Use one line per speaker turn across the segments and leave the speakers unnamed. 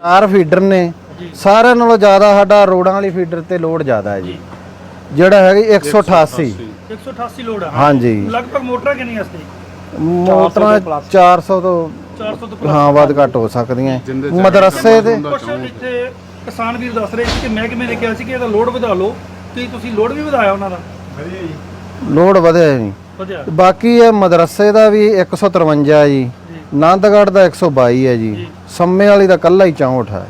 ਚਾਰ ਫੀਡਰ ਨੇ ਸਾਰਿਆਂ ਨਾਲੋਂ ਜ਼ਿਆਦਾ ਸਾਡਾ ਰੋਡਾਂ ਵਾਲੀ ਫੀਡਰ ਤੇ ਲੋਡ ਜ਼ਿਆਦਾ ਹੈ ਜੀ। ਜਿਹੜਾ ਹੈਗੀ 188
188 ਲੋਡ ਆ।
ਹਾਂਜੀ।
ਲਗਭਗ ਮੋਟਰਾਂ ਕਿੰਨੀਆਂ ਇਸ ਤੇ
ਮੋਟਰਾਂ 400 ਤੋਂ
400 ਤੋਂ
ਹਾਂ ਵੱਧ ਘੱਟ ਹੋ ਸਕਦੀਆਂ। ਮਦਰਸੇ ਦੇ
ਇੱਥੇ ਕਿਸਾਨ ਵੀਰ ਦੱਸ ਰਹੇ ਸੀ ਕਿ ਮਹਿਕਮੇ ਨੇ ਕਿਹਾ ਸੀ ਕਿ ਇਹਦਾ ਲੋਡ ਵਧਾ ਲਓ। ਕੀ ਤੁਸੀਂ ਲੋਡ ਵੀ ਵਧਾਇਆ ਉਹਨਾਂ ਦਾ?
ਲੋਡ ਵਧਿਆ ਜੀ।
ਵਧਿਆ।
ਬਾਕੀ ਇਹ ਮਦਰਸੇ ਦਾ ਵੀ 153 ਜੀ। ਨੰਦਗੜ੍ਹ ਦਾ 122 ਹੈ ਜੀ। ਸੰਮੇ ਵਾਲੀ ਦਾ ਕੱਲਾ ਹੀ 64 ਹੈ।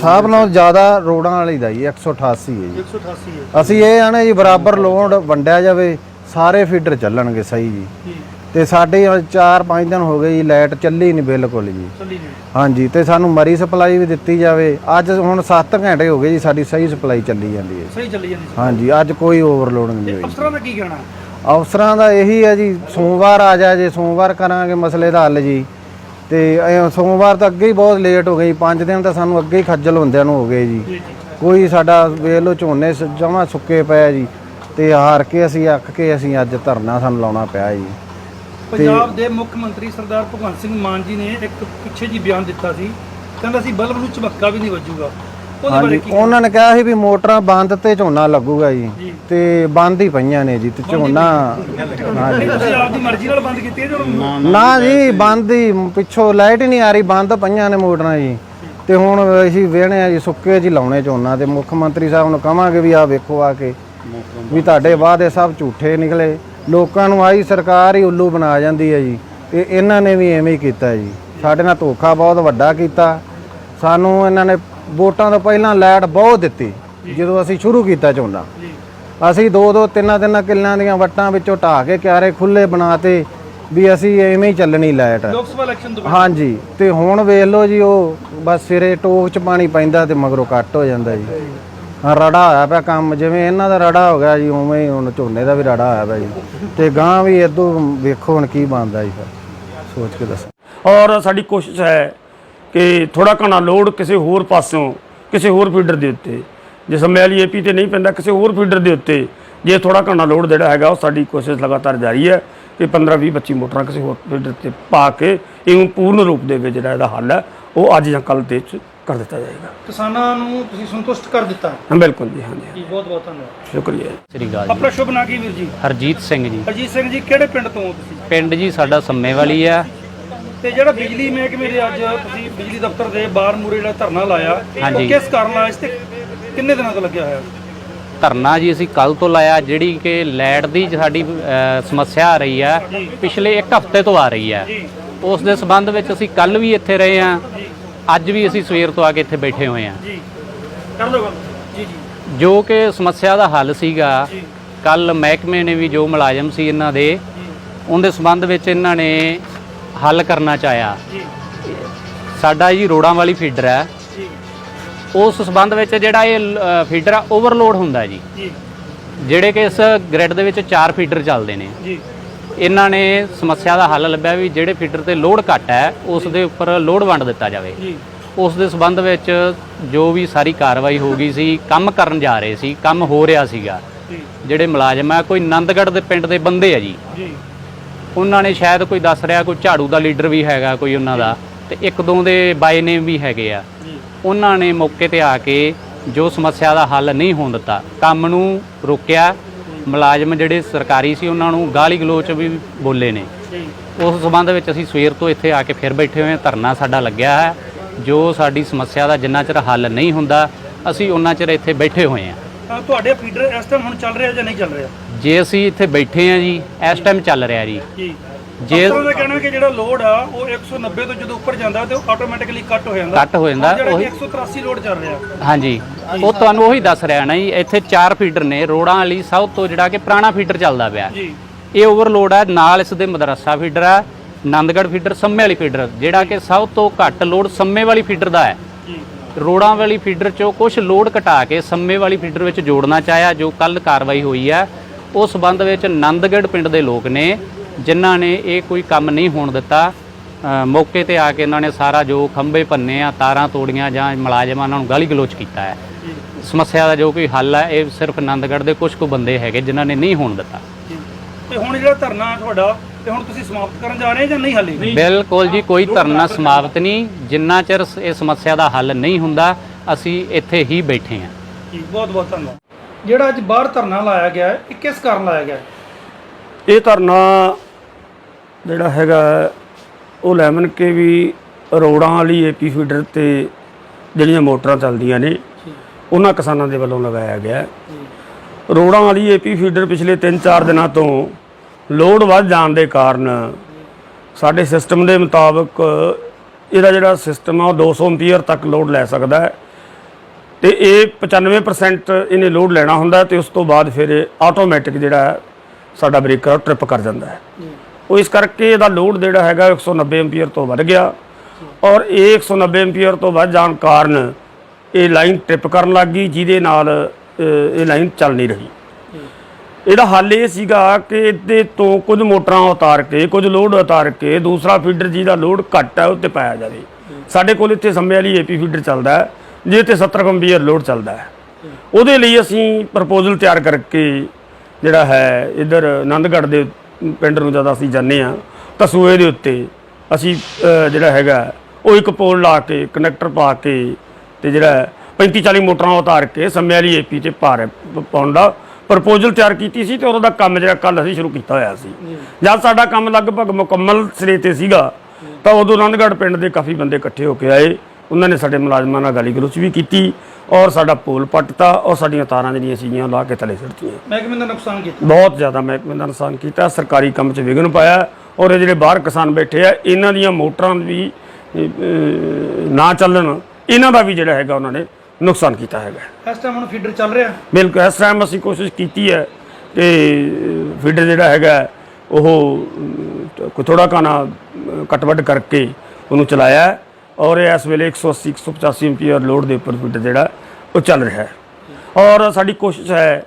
ਸਭ ਨਾਲੋਂ ਜ਼ਿਆਦਾ ਰੋਡਾਂ ਵਾਲੀ ਦਾ ਜੀ 188 ਹੈ ਜੀ।
188 ਹੈ।
ਅਸੀਂ ਇਹ ਆਣੇ ਜੀ ਬਰਾਬਰ ਲੋਡ ਵੰਡਿਆ ਜਾਵੇ ਸਾਰੇ ਫੀਡਰ ਚੱਲਣਗੇ ਸਹੀ ਜੀ। ਤੇ ਸਾਡੇ 4-5 ਦਿਨ ਹੋ ਗਏ ਜੀ ਲਾਈਟ ਚੱਲੀ ਨਹੀਂ ਬਿਲਕੁਲ ਜੀ।
ਚੱਲੀ ਨਹੀਂ।
ਹਾਂਜੀ ਤੇ ਸਾਨੂੰ ਮਰੀ ਸਪਲਾਈ ਵੀ ਦਿੱਤੀ ਜਾਵੇ। ਅੱਜ ਹੁਣ 7 ਘੰਟੇ ਹੋ ਗਏ ਜੀ ਸਾਡੀ ਸਹੀ ਸਪਲਾਈ ਚੱਲੀ ਜਾਂਦੀ ਹੈ।
ਸਹੀ ਚੱਲੀ ਜਾਂਦੀ
ਹਾਂਜੀ ਅੱਜ ਕੋਈ ਓਵਰਲੋਡਿੰਗ ਨਹੀਂ ਹੋਈ
ਅਫਸਰਾਂ ਦਾ ਕੀ ਕਹਿਣਾ?
ਅਫਸਰਾਂ ਦਾ ਇਹੀ ਹੈ ਜੀ ਸੋਮਵਾਰ ਆ ਜਾ ਜੇ ਸੋਮਵਾਰ ਕਰਾਂਗੇ ਮਸਲੇ ਦਾ ਹੱਲ ਜੀ। ਤੇ ਇਹ ਸੋਮਵਾਰ ਤਾਂ ਅੱਗੇ ਹੀ ਬਹੁਤ ਲੇਟ ਹੋ ਗਈ 5 ਦਿਨ ਤਾਂ ਸਾਨੂੰ ਅੱਗੇ ਹੀ ਖੱਜਲ ਹੁੰਦਿਆਂ ਨੂੰ ਹੋ ਗਏ ਜੀ। ਕੋਈ ਸਾਡਾ ਵੇਖ ਲਓ ਝੋਨੇ ਜਮਾ ਸੁੱਕੇ ਪਏ ਜੀ। ਤੇ ਹਾਰ ਕੇ ਅਸੀਂ ਅੱਕ ਕੇ ਅਸੀਂ ਅੱਜ ਧਰਨਾ ਸਾਨੂੰ ਲਾਉਣਾ ਪਿਆ ਜੀ।
ਪੰਜਾਬ ਦੇ ਮੁੱਖ ਮੰਤਰੀ ਸਰਦਾਰ ਭਗਵੰਤ ਸਿੰਘ ਮਾਨ ਜੀ ਨੇ ਇੱਕ ਪਿੱਛੇ ਜੀ ਬਿਆਨ ਦਿੱਤਾ ਸੀ। ਕਹਿੰਦਾ ਸੀ ਬਲਬ ਨੂੰ ਝਬੱਕਾ ਵੀ ਨਹੀਂ ਵੱਜੂਗਾ। ਉਹਦੇ ਬਾਰੇ
ਹਾਂਜੀ
ਕੀ
ਉਹਨਾਂ ਨੇ ਕਿਹਾ ਸੀ ਵੀ ਮੋਟਰਾਂ ਬੰਦ ਤੇ ਝੋਨਾ ਲੱਗੂਗਾ ਜੀ। ਤੇ ਬੰਦ ਹੀ ਪਈਆਂ ਨੇ ਜੀ ਤੇ ਝੋਨਾ ਹਾਂਜੀ।
ਤੁਸੀਂ ਆਪ ਦੀ ਮਰਜ਼ੀ ਨਾਲ ਬੰਦ ਕੀਤੀ ਹੈ ਜਦੋਂ
ਨਾ ਜੀ ਬੰਦ ਹੀ ਪਿੱਛੋਂ ਲਾਈਟ ਹੀ ਨਹੀਂ ਆ ਰਹੀ ਬੰਦ ਪਈਆਂ ਨੇ ਮੋਟਰਾਂ ਜੀ। ਤੇ ਹੁਣ ਅਸੀਂ ਵੇਹਣੇ ਆ ਜੀ ਸੁੱਕੇ ਜੀ ਲਾਉਣੇ ਝੋਨਾ ਤੇ ਮੁੱਖ ਮੰਤਰੀ ਸਾਹਿਬ ਨੂੰ ਕਵਾਂਗੇ ਵੀ ਆ ਵੇਖੋ ਆ ਕੇ ਵੀ ਤੁਹਾਡੇ ਵਾਅਦੇ ਸਭ ਝੂਠੇ ਨਿਕਲੇ। ਲੋਕਾਂ ਨੂੰ ਆਈ ਸਰਕਾਰ ਹੀ ਉੱਲੂ ਬਣਾ ਜਾਂਦੀ ਹੈ ਜੀ। ਤੇ ਇਹਨਾਂ ਨੇ ਵੀ ਐਵੇਂ ਹੀ ਕੀਤਾ ਜੀ। ਸਾਡੇ ਨਾਲ ਧੋਖਾ ਬਹੁਤ ਵੱਡਾ ਕੀਤਾ। ਸਾਨੂੰ ਇਹਨਾਂ ਨੇ ਵੋਟਾਂ ਤੋਂ ਪਹਿਲਾਂ ਲਾਈਟ ਬਹੁਤ ਦਿੱਤੀ ਜਦੋਂ ਅਸੀਂ ਸ਼ੁਰੂ ਕੀਤਾ ਝੋਨਾ। ਅਸੀਂ ਦੋ ਦੋ ਤਿੰਨਾਂ ਤਿੰਨਾਂ ਕਿੱਲਿਆਂ ਦੀਆਂ ਵੱਟਾਂ ਵਿੱਚੋਂ ਢਾਹ ਕੇ ਕਿਆਰੇ ਖੁੱਲੇ ਬਣਾਤੇ ਵੀ ਅਸੀਂ ਐਵੇਂ ਹੀ ਚੱਲਣੀ ਲਾਈਟ।
ਲੋਕ ਸਭਾ ਇਲੈਕਸ਼ਨ ਤੋਂ
ਹਾਂਜੀ ਤੇ ਹੁਣ ਵੇਖ ਲਓ ਜੀ ਉਹ ਬਸ ਸਿਰੇ ਟੋਕ ਚ ਪਾਣੀ ਪੈਂਦਾ ਤੇ ਮਗਰੋਂ ਕੱਟ ਹੋ ਜਾਂਦਾ ਜੀ। ਹਾਂ ਰੜਾ ਹੋਇਆ ਪਿਆ ਕੰਮ ਜਿਵੇਂ ਇਹਨਾਂ ਦਾ ਰੜਾ ਹੋ ਗਿਆ ਜੀ ਉਵੇਂ ਹੀ ਹੁਣ ਝੋਨੇ ਦਾ ਵੀ ਰੜਾ ਹੋਇਆ ਪਿਆ ਜੀ। ਤੇ ਗਾਂ ਵੀ ਇਦੋਂ ਵੇਖੋ ਹੁਣ ਕੀ ਬਣਦਾ ਜੀ ਫਿਰ। ਸੋਚ ਕੇ ਦੱਸੋ।
ਔਰ ਸਾਡੀ ਕੋਸ਼ਿਸ਼ ਹੈ ਕਿ ਥੋੜਾ ਘਣਾ ਲੋਡ ਕਿਸੇ ਹੋਰ ਪਾਸਿਓਂ ਕਿਸੇ ਹੋਰ ਫੀਡਰ ਦੇ ਉੱਤੇ। ਜੇ ਸਮੈਲੀ ਏਪੀ ਤੇ ਨਹੀਂ ਪੈਂਦਾ ਕਿਸੇ ਹੋਰ ਫੀਡਰ ਦੇ ਉੱਤੇ ਜੇ ਥੋੜਾ ਘਣਾ ਲੋਡ ਜਿਹੜਾ ਹੈਗਾ ਉਹ ਸਾਡੀ ਕੋਸ਼ਿਸ਼ ਲਗਾਤਾਰ ਜਾਰੀ ਹੈ ਕਿ 15 20 25 ਮੋਟਰਾਂ ਕਿਸੇ ਹੋਰ ਫੀਡਰ ਤੇ ਪਾ ਕੇ ਇਹਨੂੰ ਪੂਰਨ ਰੂਪ ਦੇ ਵਿੱਚ ਜਿਹੜਾ ਇਹਦਾ ਹੱਲ ਹੈ ਉਹ ਅੱਜ ਜਾਂ ਕੱਲ ਦੇ ਵਿੱਚ ਕਰ ਦਿੱਤਾ ਜਾਏਗਾ।
ਕਿਸਾਨਾਂ ਨੂੰ ਤੁਸੀਂ ਸੰਤੁਸ਼ਟ ਕਰ ਦਿੱਤਾ?
ਹਾਂ ਬਿਲਕੁਲ ਜੀ ਹਾਂਜੀ
ਜੀ ਬਹੁਤ ਬਹੁਤ ਧੰਨਵਾਦ।
ਸ਼ੁਕਰੀਆ ਜੀ।
ਸ੍ਰੀ ਅਕਾਲ ਜੀ।
ਆਪਣਾ ਸ਼ੁਭ ਨਾਂ ਕੀ ਵੀਰ ਜੀ?
ਹਰਜੀਤ ਸਿੰਘ ਜੀ।
ਅਜੀਤ ਸਿੰਘ ਜੀ ਕਿਹੜੇ ਪਿੰਡ ਤੋਂ ਹੋ ਤੁਸੀਂ?
ਪਿੰਡ ਜੀ ਸਾਡਾ ਸੰਮੇ ਵਾਲੀ ਆ।
ਤੇ ਜਿਹੜਾ ਬਿਜਲੀ ਮਹਿਕਮੇ ਦੇ ਅੱਜ ਤੁਸੀਂ ਬਿਜਲੀ ਦਫ਼ਤਰ ਦੇ ਬਾਹਰ ਮੂਰੇ ਜਿਹੜਾ ਧਰਨਾ ਲਾਇਆ
ਹਾਂਜੀ।
ਉਹ ਕਿਸ ਕਾਰਨ ਲਾਇਆ? ਇਸ ਤੇ ਕਿੰਨੇ ਦਿਨਾਂ ਤੋਂ ਲੱਗਿਆ ਹੋਇਆ?
ਧਰਨਾ ਜੀ ਅਸੀਂ ਕੱਲ ਤੋਂ ਲਾਇਆ ਜਿਹੜੀ ਕਿ ਲਾਈਟ ਦੀ ਸਾਡੀ ਅ, ਸਮੱਸਿਆ ਆ ਰਹੀ ਆ ਪਿਛਲੇ 1 ਹਫ਼ਤੇ ਤੋਂ ਆ ਰਹੀ ਆ।
ਜੀ।
ਉਸ ਦੇ ਸਬੰਧ ਵਿੱਚ ਅਸੀਂ ਕੱਲ ਵੀ ਇੱਥੇ ਰਹੇ ਆ ਅੱਜ ਵੀ ਅਸੀਂ ਸਵੇਰ ਤੋਂ ਆ ਕੇ ਇੱਥੇ ਬੈਠੇ ਹੋਏ ਆ
ਜੀ। ਕਰ ਲਓ ਗੱਲ। ਜੀ ਜੀ।
ਜੋ ਕਿ ਸਮੱਸਿਆ ਦਾ ਹੱਲ ਸੀਗਾ ਕੱਲ ਮਹਿਕਮੇ ਨੇ ਵੀ ਜੋ ਮੁਲਾਜ਼ਮ ਸੀ ਇਹਨਾਂ ਦੇ ਉਹਦੇ ਸਬੰਧ ਵਿੱਚ ਇਹਨਾਂ ਨੇ ਹੱਲ ਕਰਨਾ ਚਾਹਿਆ।
ਜੀ।
ਸਾਡਾ ਜੀ ਰੋੜਾਂ ਵਾਲੀ ਫੀਡਰ ਹੈ।
ਜੀ।
ਉਸ ਸਬੰਧ ਵਿੱਚ ਜਿਹੜਾ ਇਹ ਫੀਡਰ ਆ ਓਵਰਲੋਡ ਹੁੰਦਾ ਜੀ।
ਜੀ।
ਜਿਹੜੇ ਕਿ ਇਸ ਗ੍ਰਿਡ ਦੇ ਵਿੱਚ ਚਾਰ ਫੀਡਰ ਚੱਲਦੇ ਨੇ।
ਜੀ।
ਇਹਨਾਂ ਨੇ ਸਮੱਸਿਆ ਦਾ ਹੱਲ ਲੱਭਿਆ ਵੀ ਜਿਹੜੇ ਫੀਡਰ ਤੇ ਲੋਡ ਘੱਟ ਹੈ ਉਸ ਦੇ ਉੱਪਰ ਲੋਡ ਵੰਡ ਦਿੱਤਾ ਜਾਵੇ।
ਜੀ।
ਉਸ ਦੇ ਸਬੰਧ ਵਿੱਚ ਜੋ ਵੀ ਸਾਰੀ ਕਾਰਵਾਈ ਹੋ ਗਈ ਸੀ ਕੰਮ ਕਰਨ ਜਾ ਰਹੇ ਸੀ ਕੰਮ ਹੋ ਰਿਹਾ ਸੀਗਾ। ਜਿਹੜੇ ਮੁਲਾਜ਼ਮ ਆ ਕੋਈ ਨੰਦਗੜ੍ਹ ਦੇ ਪਿੰਡ ਦੇ ਬੰਦੇ ਆ ਜੀ।
ਜੀ।
ਉਹਨਾਂ ਨੇ ਸ਼ਾਇਦ ਕੋਈ ਦੱਸ ਰਿਹਾ ਕੋਈ ਝਾੜੂ ਦਾ ਲੀਡਰ ਵੀ ਹੈਗਾ ਕੋਈ ਉਹਨਾਂ ਦਾ। ਤੇ ਇੱਕ ਦੋ ਦੇ ਬਾਈ ਨੇਮ ਵੀ ਹੈਗੇ ਆ। ਉਹਨਾਂ ਨੇ ਮੌਕੇ ਤੇ ਆ ਕੇ ਜੋ ਸਮੱਸਿਆ ਦਾ ਹੱਲ ਨਹੀਂ ਹੋਣ ਦਿੱਤਾ ਕੰਮ ਨੂੰ ਰੋਕਿਆ। ਮੁਲਾਜ਼ਮ ਜਿਹੜੇ ਸਰਕਾਰੀ ਸੀ ਉਹਨਾਂ ਨੂੰ ਗਾਲੀ ਗਲੋਚ ਵੀ ਬੋਲੇ ਨੇ। ਉਸ ਸਬੰਧ ਵਿੱਚ ਅਸੀਂ ਸਵੇਰ ਤੋਂ ਇੱਥੇ ਆ ਕੇ ਫਿਰ ਬੈਠੇ ਹੋਏ ਹਾਂ। ਧਰਨਾ ਸਾਡਾ ਲੱਗਿਆ ਹੈ। ਜੋ ਸਾਡੀ ਸਮੱਸਿਆ ਦਾ ਜਿੰਨਾ ਚਿਰ ਹੱਲ ਨਹੀਂ ਹੁੰਦਾ ਅਸੀਂ ਉਹਨਾਂ ਚਿਰ ਇੱਥੇ ਬੈਠੇ ਹੋਏ ਹਾਂ।
ਤੁਹਾਡੇ ਫੀਡਰ ਇਸ ਟਾਈਮ ਹੁਣ ਚੱਲ ਰਿਹਾ ਜਾਂ ਨਹੀਂ ਚੱਲ ਰਿਹਾ?
ਜੇ ਅਸੀਂ ਇੱਥੇ ਬੈਠੇ ਹਾਂ ਜੀ ਇਸ ਟਾਈਮ ਚੱਲ ਰਿਹਾ ਜੀ।
ਜੀ।
ਜੇ
ਅਫਸਰਾਂ ਦਾ ਕਹਿਣਾ ਕਿ ਜਿਹੜਾ ਲੋਡ ਆ ਉਹ 190 ਤੋਂ ਜਦੋਂ ਉੱਪਰ ਜਾਂਦਾ ਤੇ ਉਹ ਆਟੋਮੈਟਿਕਲੀ ਕੱਟ ਹੋ ਜਾਂਦਾ।
ਕੱਟ ਹੋ ਜਾਂਦਾ, ਉਹੀ-
ਕਿ 183 ਲੋਡ ਚੱਲ ਰਿਹਾ।
ਹਾਂਜੀ ਉਹ ਤੁਹਾਨੂੰ ਉਹੀ ਦੱਸ ਰਿਹਾ ਨਾ ਜੀ ਇੱਥੇ ਚਾਰ ਫੀਡਰ ਨੇ ਰੋੜਾਂ ਵਾਲੀ ਸਭ ਤੋਂ ਜਿਹੜਾ ਕਿ ਪੁਰਾਣਾ ਫੀਡਰ ਚੱਲਦਾ ਪਿਆ।
ਜੀ।
ਇਹ ਓਵਰਲੋਡ ਹੈ ਨਾਲ ਇਸ ਦੇ ਮਦਰਸਾ ਫੀਡਰ ਹੈ ਆਨੰਦਗੜ੍ਹ ਫੀਡਰ ਸੰਮੇ ਵਾਲੀ ਫੀਡਰ ਜਿਹੜਾ ਕਿ ਸਭ ਤੋਂ ਘੱਟ ਲੋਡ ਸੰਮੇ ਵਾਲੀ ਫੀਡਰ ਦਾ ਹੈ।
ਜੀ।
ਰੋੜਾਂ ਵਾਲੀ ਫੀਡਰ ਚੋਂ ਕੁਝ ਲੋਡ ਘਟਾ ਕੇ ਸੰਮੇ ਵਾਲੀ ਫੀਡਰ ਵਿੱਚ ਜੋੜਨਾ ਚਾਹਿਆ ਜੋ ਕੱਲ ਕਾਰਵਾਈ ਹੋਈ ਹੈ ਉਸ ਸਬੰਧ ਵਿੱਚ ਆਨੰਦਗੜ੍ਹ ਪਿੰਡ ਦੇ ਲੋਕ ਨੇ ਜਿਨ੍ਹਾਂ ਨੇ ਇਹ ਕੋਈ ਕੰਮ ਨਹੀਂ ਹੋਣ ਦਿੱਤਾ। ਮੌਕੇ ਤੇ ਆ ਕੇ ਇਹਨਾਂ ਨੇ ਸਾਰਾ ਜੋ ਖੰਭੇ ਭੰਨੇ ਆ ਤਾਰਾਂ ਤੋੜੀਆਂ ਜਾਂ ਮੁਲਾਜ਼ਮਾਂ ਨੂੰ ਗਾਲੀ ਗਲੋਚ ਕੀਤਾ ਹੈ। ਸਮੱਸਿਆ ਦਾ ਜੋ ਕੋਈ ਹੱਲ ਹੈ ਇਹ ਸਿਰਫ ਆਨੰਦਗੜ੍ਹ ਦੇ ਕੁਝ ਕੁ ਬੰਦੇ ਹੈਗੇ ਜਿਨ੍ਹਾਂ ਨੇ ਨਹੀਂ ਹੋਣ ਦਿੱਤਾ।
ਤੇ ਹੁਣ ਜਿਹੜਾ ਧਰਨਾ ਤੁਹਾਡਾ ਤੇ ਹੁਣ ਤੁਸੀਂ ਸਮਾਪਤ ਕਰਨ ਜਾ ਰਹੇ ਜਾਂ ਨਹੀਂ ਹਾਲੇ?
ਬਿਲਕੁਲ ਜੀ ਕੋਈ ਧਰਨਾ ਸਮਾਪਤ ਨਹੀਂ। ਜਿੰਨਾ ਚਿਰ ਇਹ ਸਮੱਸਿਆ ਦਾ ਹੱਲ ਨਹੀਂ ਹੁੰਦਾ ਅਸੀਂ ਇੱਥੇ ਹੀ ਬੈਠੇ ਹਾਂ।
ਜੀ ਬਹੁਤ ਬਹੁਤ ਧੰਨਵਾਦ। ਜਿਹੜਾ ਅੱਜ ਬਾਹਰ ਧਰਨਾ ਲਾਇਆ ਗਿਆ ਹੈ ਇਹ ਕਿਸ ਕਾਰਨ ਲਾਇਆ ਗਿਆ ਹੈ?
ਇਹ ਧਰਨਾ ਜਿਹੜਾ ਹੈਗਾ ਉਹ ਲੈਮਨ ਕੇ ਵੀ ਰੋੜਾਂ ਵਾਲੀ ਏਪੀ ਫੀਡਰ ਤੇ ਜਿਹੜੀਆਂ ਮੋਟਰਾਂ ਚੱਲਦੀਆਂ ਨੇ ਉਹਨਾਂ ਕਿਸਾਨਾਂ ਦੇ ਵੱਲੋਂ ਲਗਾਇਆ ਗਿਆ ਹੈ। ਰੋੜਾਂ ਵਾਲੀ ਏਪੀ ਫੀਡਰ ਪਿਛਲੇ 3-4 ਦਿਨਾਂ ਤੋਂ ਲੋਡ ਵੱਧ ਜਾਣ ਦੇ ਕਾਰਨ ਸਾਡੇ ਸਿਸਟਮ ਦੇ ਮੁਤਾਬਕ ਇਹਦਾ ਜਿਹੜਾ ਸਿਸਟਮ ਆ ਉਹ 200 ਐਂਪੀਅਰ ਤੱਕ ਲੋਡ ਲੈ ਸਕਦਾ ਹੈ। ਤੇ ਇਹ 95% ਇਹਨੇ ਲੋਡ ਲੈਣਾ ਹੁੰਦਾ ਤੇ ਉਸ ਤੋਂ ਬਾਅਦ ਫਿਰ ਇਹ ਆਟੋਮੈਟਿਕ ਜਿਹੜਾ ਸਾਡਾ ਬ੍ਰੇਕਰ ਟ੍ਰਿਪ ਕਰ ਜਾਂਦਾ ਹੈ। ਉਹ ਇਸ ਕਰਕੇ ਇਹਦਾ ਲੋਡ ਜਿਹੜਾ ਹੈਗਾ 190 ਐਂਪੀਅਰ ਤੋਂ ਵੱਧ ਗਿਆ ਔਰ ਇਹ 190 ਐਂਪੀਅਰ ਤੋਂ ਵੱਧ ਜਾਣ ਕਾਰਨ ਇਹ ਲਾਈਨ ਟ੍ਰਿਪ ਕਰਨ ਲੱਗ ਗਈ ਜਿਹਦੇ ਨਾਲ ਇਹ ਲਾਈਨ ਚੱਲ ਨਹੀਂ ਰਹੀ। ਇਹਦਾ ਹੱਲ ਇਹ ਸੀਗਾ ਕਿ ਇਹਦੇ ਤੋਂ ਕੁਝ ਮੋਟਰਾਂ ਉਤਾਰ ਕੇ ਕੁਝ ਲੋਡ ਉਤਾਰ ਕੇ ਦੂਸਰਾ ਫੀਡਰ ਜਿਹਦਾ ਲੋਡ ਘੱਟ ਹੈ ਉੱਤੇ ਪਾਇਆ ਜਾਵੇ। ਸਾਡੇ ਕੋਲ ਇੱਥੇ ਸੰਮੇ ਵਾਲੀ ਏਪੀ ਫੀਡਰ ਚੱਲਦਾ ਹੈ। ਜਿਹਦੇ ਤੇ 70 ਕੰਬੀਅਰ ਲੋਡ ਚੱਲਦਾ ਹੈ। ਉਹਦੇ ਲਈ ਅਸੀਂ ਪ੍ਰਪੋਜ਼ਲ ਤਿਆਰ ਕਰਕੇ ਜਿਹੜਾ ਹੈ ਇਧਰ ਆਨੰਦਗੜ੍ਹ ਦੇ ਪਿੰਡ ਨੂੰ ਜਦੋਂ ਅਸੀਂ ਜਾਂਦੇ ਆ ਤਸੂਏ ਦੇ ਉੱਤੇ ਅਸੀਂ ਜਿਹੜਾ ਹੈਗਾ ਉਹ ਇੱਕ ਪੋਲ ਲਾ ਕੇ ਕਨੈਕਟਰ ਪਾ ਕੇ ਤੇ ਜਿਹੜਾ 35 40 ਮੋਟਰਾਂ ਉਤਾਰ ਕੇ ਸੰਮੇ ਵਾਲੀ ਏਪੀ ਤੇ ਭਾਰ ਪਾਉਣ ਦਾ ਪ੍ਰਪੋਜ਼ਲ ਤਿਆਰ ਕੀਤੀ ਸੀ ਤੇ ਉਹਦਾ ਕੰਮ ਜਿਹੜਾ ਕੱਲ ਅਸੀਂ ਸ਼ੁਰੂ ਕੀਤਾ ਹੋਇਆ ਸੀ। ਜਦ ਸਾਡਾ ਕੰਮ ਲਗਭਗ ਮੁਕੰਮਲ ਸਿਰੇ ਤੇ ਸੀਗਾ ਤਾਂ ਉਦੋਂ ਆਨੰਦਗੜ੍ਹ ਪਿੰਡ ਦੇ ਕਾਫੀ ਬੰਦੇ ਇਕੱਠੇ ਹੋ ਕੇ ਆਏ। ਉਹਨਾਂ ਨੇ ਸਾਡੇ ਮੁਲਾਜ਼ਮਾਂ ਨਾਲ ਗਾਲੀ ਗਲੋਚ ਵੀ ਕੀਤੀ ਔਰ ਸਾਡਾ ਪੋਲ ਪੱਟਤਾ ਔਰ ਸਾਡੀਆਂ ਤਾਰਾਂ ਜਿਹੜੀਆਂ ਸੀਗੀਆਂ ਲਾ ਕੇ ਥੱਲੇ ਸਿੱਟਤੀਆਂ
ਮਹਿਕਮੇ ਦਾ ਨੁਕਸਾਨ ਕੀਤਾ?
ਬਹੁਤ ਜ਼ਿਆਦਾ ਮਹਿਕਮੇ ਦਾ ਨੁਕਸਾਨ ਕੀਤਾ ਸਰਕਾਰੀ ਕੰਮ 'ਚ ਵਿਘਨ ਪਾਇਆ ਔਰ ਇਹ ਜਿਹੜੇ ਬਾਹਰ ਕਿਸਾਨ ਬੈਠੇ ਆ ਇਹਨਾਂ ਦੀਆਂ ਮੋਟਰਾਂ ਵੀ ਨਾ ਚੱਲਣ ਇਹਨਾਂ ਦਾ ਵੀ ਜਿਹੜਾ ਹੈਗਾ ਉਹਨਾਂ ਨੇ ਨੁਕਸਾਨ ਕੀਤਾ ਹੈਗਾ।
ਇਸ ਟਾਈਮ ਹੁਣ ਫੀਡਰ ਚੱਲ ਰਿਹਾ?
ਬਿਲਕੁਲ ਇਸ ਟਾਈਮ ਅਸੀਂ ਕੋਸ਼ਿਸ਼ ਕੀਤੀ ਹੈ ਕਿ ਫੀਡਰ ਜਿਹੜਾ ਹੈਗਾ ਉਹ ਕੋਈ ਥੋੜਾ ਕਾਨਾ ਕਟਵਟ ਕਰਕੇ ਉਹਨੂੰ ਚਲਾਇਆ। ਔਰ ਇਸ ਵੇਲੇ 180 185 ਐਂਪੀਅਰ ਲੋਡ ਦੇ ਉੱਪਰ ਫੀਡਰ ਜਿਹੜਾ ਉਹ ਚੱਲ ਰਿਹਾ ਹੈ। ਔਰ ਸਾਡੀ ਕੋਸ਼ਿਸ਼ ਹੈ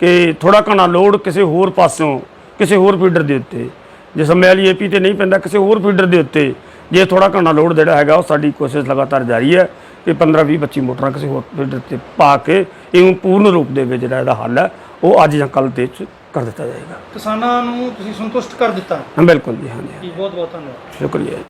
ਕਿ ਥੋੜਾ ਘਣਾ ਲੋਡ ਕਿਸੇ ਹੋਰ ਪਾਸਿਓਂ ਕਿਸੇ ਹੋਰ ਫੀਡਰ ਦੇ ਉੱਤੇ ਜੇ ਸੰਮੇ ਵਾਲੀ ਏਪੀ ਤੇ ਨਹੀਂ ਪੈਂਦਾ ਕਿਸੇ ਹੋਰ ਫੀਡਰ ਦੇ ਉੱਤੇ ਜੇ ਥੋੜਾ ਘਣਾ ਲੋਡ ਜਿਹੜਾ ਹੈਗਾ ਉਹ ਸਾਡੀ ਕੋਸ਼ਿਸ਼ ਲਗਾਤਾਰ ਜਾਰੀ ਹੈ ਕਿ 15 20 25 ਮੋਟਰਾਂ ਕਿਸੇ ਹੋਰ ਫੀਡਰ ਤੇ ਪਾ ਕੇ ਇਹਨੂੰ ਪੂਰਨ ਰੂਪ ਦੇ ਵਿੱਚ ਜਿਹੜਾ ਇਹਦਾ ਹੱਲ ਹੈ ਉਹ ਅੱਜ ਜਾਂ ਕੱਲ ਦੇ ਵਿੱਚ ਕਰ ਦਿੱਤਾ ਜਾਏਗਾ।
ਕਿਸਾਨਾਂ ਨੂੰ ਤੁਸੀਂ ਸੰਤੁਸ਼ਟ ਕਰ ਦਿੱਤਾ।
ਹਾਂ ਬਿਲਕੁਲ ਜੀ ਹਾਂਜੀ
ਜੀ ਬਹੁਤ ਬਹੁਤ ਧੰਨਵਾਦ।
ਸ਼ੁਕਰੀਆ